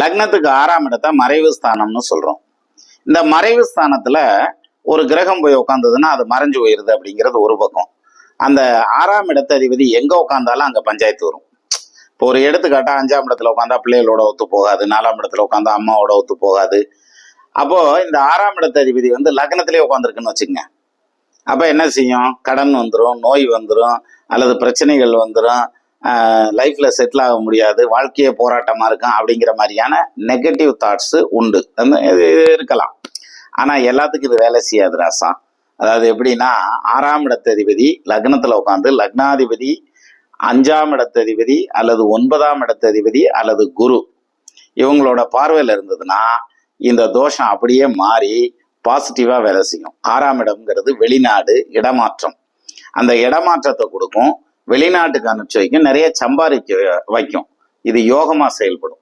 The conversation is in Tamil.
லக்னத்துக்கு ஆறாம் இடத்த மறைவு ஸ்தானம்னு சொல்றோம். இந்த மறைவு ஸ்தானத்துல ஒரு கிரகம் போய் உட்காந்ததுன்னா அது மறைஞ்சு போயிருது அப்படிங்கிறது ஒரு பக்கம். அந்த ஆறாம் இடத்த அதிபதி எங்க உட்காந்தாலும் அங்க பஞ்சாயத்து வரும். இப்போ ஒரு எடுத்துக்காட்டா அஞ்சாம் இடத்துல உட்காந்தா பிள்ளைகளோட ஒத்து போகாது நாலாம் இடத்துல உட்காந்தா அம்மாவோட ஒத்து போகாது. அப்போ இந்த ஆறாம் இடத்த அதிபதி வந்து லக்னத்திலே உட்காந்துருக்குன்னு வச்சுக்கோங்க. அப்போ என்ன செய்யும்? கடன் வந்துடும் நோய் வந்துடும் அல்லது பிரச்சனைகள் வந்துடும் லைஃப்பில் செட்டில் ஆக முடியாது வாழ்க்கையே போராட்டமாக இருக்கும் அப்படிங்கிற மாதிரியான நெகட்டிவ் தாட்ஸு உண்டு. இது இருக்கலாம். ஆனால் எல்லாத்துக்கும் இது வேலை செய்யாது ராசா. அதாவது எப்படின்னா ஆறாம் இடத்ததிபதி லக்னத்தில் உட்காந்து லக்னாதிபதி அஞ்சாம் இடத்ததிபதி அல்லது ஒன்பதாம் இடத்ததிபதி அல்லது குரு. இவங்களோட பார்வையில் இருந்ததுன்னா இந்த தோஷம் அப்படியே மாறி பாசிட்டிவாக வேலை செய்யும். ஆறாம் இடம்ங்கிறது வெளிநாடு இடமாற்றம். அந்த இடமாற்றத்தை கொடுக்கும். வெளிநாட்டுக்கு அனுப்பிச்சு வைக்கும். நிறைய சம்பாதிக்க வைக்கும். இது யோகமாக செயல்படும்.